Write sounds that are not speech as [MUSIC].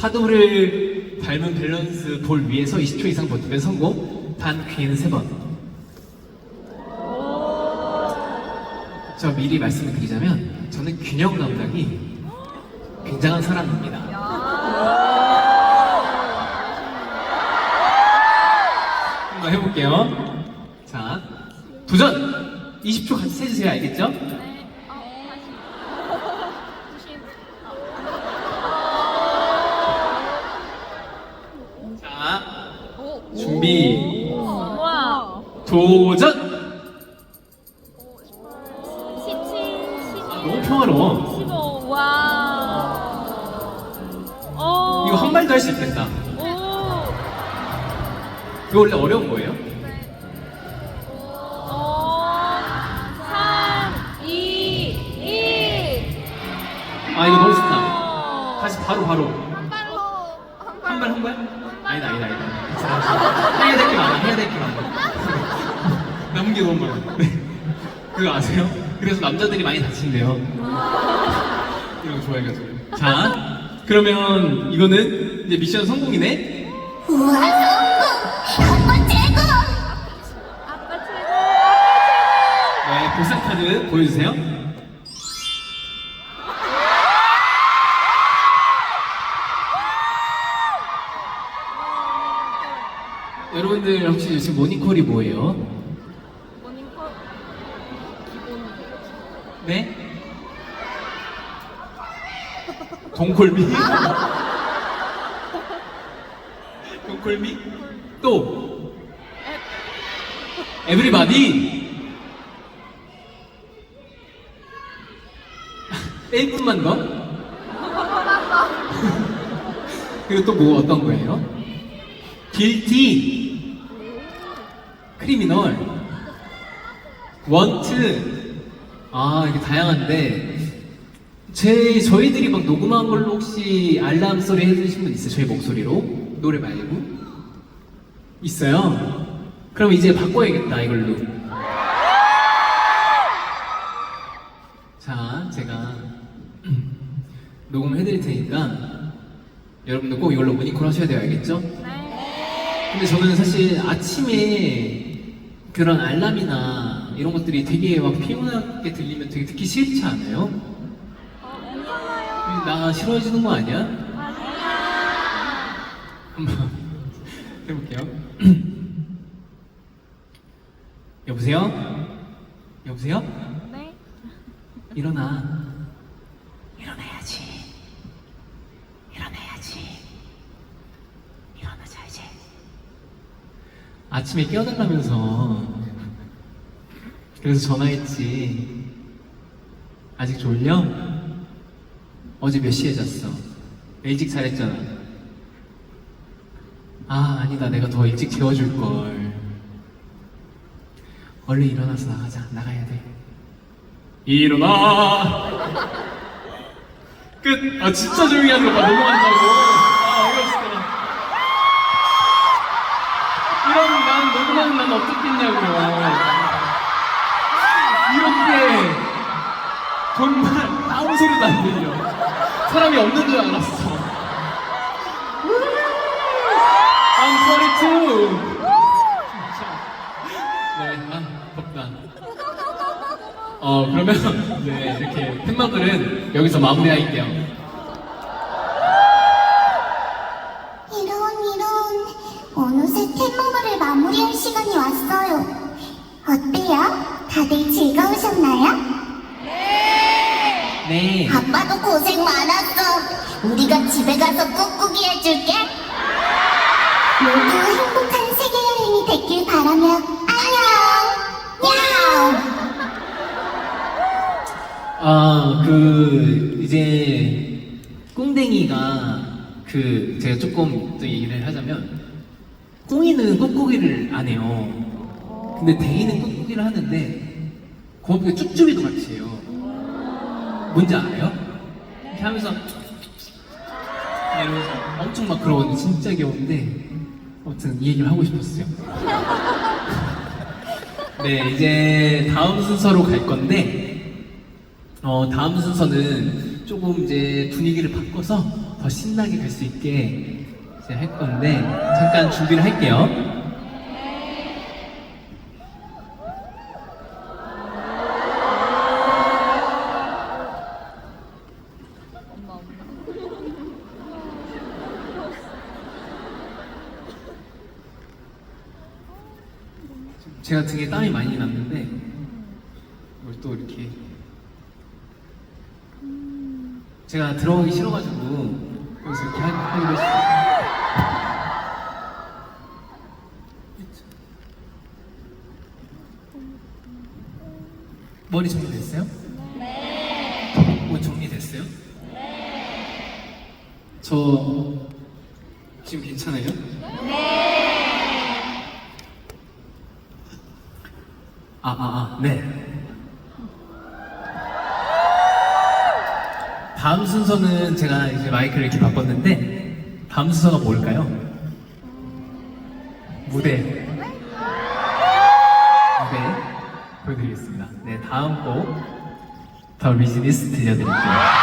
파도를 밟은 밸런스 볼 위에서 20초 이상 버티면 성공, 단 귀는 3번. 저 미리 말씀을 드리자면 저는 균형 감각이 굉장한 사람입니다. 한번 해볼게요. 자, 도전! 20초 같이 세주세요. 알겠죠? 네. 어, 다시. 조심. 자, 오. 준비, 우와. 도전! 17, 11, 아, 너무 평화로워. 15. 와. 어. 이거 한 발도 할 수 있겠다. 오. 이거 원래 어려운 거예요? 어. 3, 2, 1. 아, 이거 너무 신나. 다시 바로, 바로. 한 발로. 한 발, 한 발? 아니다, 아니다, 아니다. 해야 될 게 많아, 해야 될 게 많아. 남은 게 너무 많아. 네. 그거 아세요? 그래서 남자들이 많이 다친대요. 이런 거 좋아해가지고. 자, 그러면 이거는 이제 미션 성공이네? 우와 성공! 한번 최고! 아빠 최고. 네, 보상 카드 보여주세요. 여러분들 혹시 지금 모니콜이 뭐예요? 네? 동콜미? 동콜미? 또 에브리바디 1분만 더? 그리고 또 뭐 어떤 거예요? 길티 크리미널 원트 아 이게 다양한데 제 저희들이 막 녹음한 걸로 혹시 알람 소리 해주신 분 있어요? 저희 목소리로 노래 말고 있어요. 그럼 이제 바꿔야겠다 이걸로. 자 제가 [CLEARS THROAT] 녹음해드릴 테니까 여러분들 꼭 이걸로 모니콜 하셔야 돼요 알겠죠? 네. 근데 저는 사실 아침에 그런 알람이나 이런 것들이 되게 막 피곤하게 들리면 되게 듣기 싫지 않아요? 어. 나 싫어해주는 거 아니야? 아니야. 한번 [LAUGHS] 해볼게요. [CLEARS THROAT] 여보세요? 여보세요? 네. 일어나. 일어나야지. 일어나야지. 일어나자 이제. 아침에 깨어달라면서 그래서 전화했지. 아직 졸려? 어제 몇 시에 잤어? 일찍 잘했잖아. 아 아니다 내가 더 일찍 재워줄 걸. 얼른 일어나서 나가자. 나가야 돼. 일어나. 끝. 아 진짜 조용히 하는 거봐 넘어간다고. 아 아무 소리도 안 들려. 사람이 없는 줄 알았어. I'm 42. 네, 아 덥다. 어 그러면 네 이렇게 팬마블은 여기서 마무리할게요. 이런 이런 어느새 템모블을 마무리할 시간이 왔어요. 어때요? 다들 즐거우셨나요? 네. 아빠도 고생 많았어. 우리가 집에 가서 꾹꾹이 해줄게. 모두 행복한 세계 여행이 됐길 바라며 안녕. 야옹. 아, 그, 이제, 꿍댕이가, 그, 제가 조금 또 얘기를 하자면, 꿍이는 꾹꾹이를 안 해요. 근데 데이는 꾹꾹이를 하는데, 거기에 쭈쭈이도 같이 해요. 뭔지 알아요? 이렇게 하면서, 이러면서 엄청 막 그러거든요. 진짜 귀여운데, 아무튼 이 얘기를 하고 싶었어요. [LAUGHS] 네, 이제 다음 순서로 갈 건데, 어, 다음 순서는 조금 이제 분위기를 바꿔서 더 신나게 갈 수 있게 할 건데 잠깐 준비를 할게요. 제가 등에 땀이 많이 났는데 이걸 또 이렇게 제가 들어가기 싫어가지고 여기서 이렇게 하- 하기로 했어요. 머리 정리됐어요? 네. 옷 정리됐어요? 네. 저 지금 괜찮아요? 아, 아, 아, 네. 다음 순서는 제가 이제 마이크를 이렇게 바꿨는데, 다음 순서가 뭘까요? 무대. 무대 보여드리겠습니다. 네, 다음 곡, 더 비즈니스 들려드릴게요.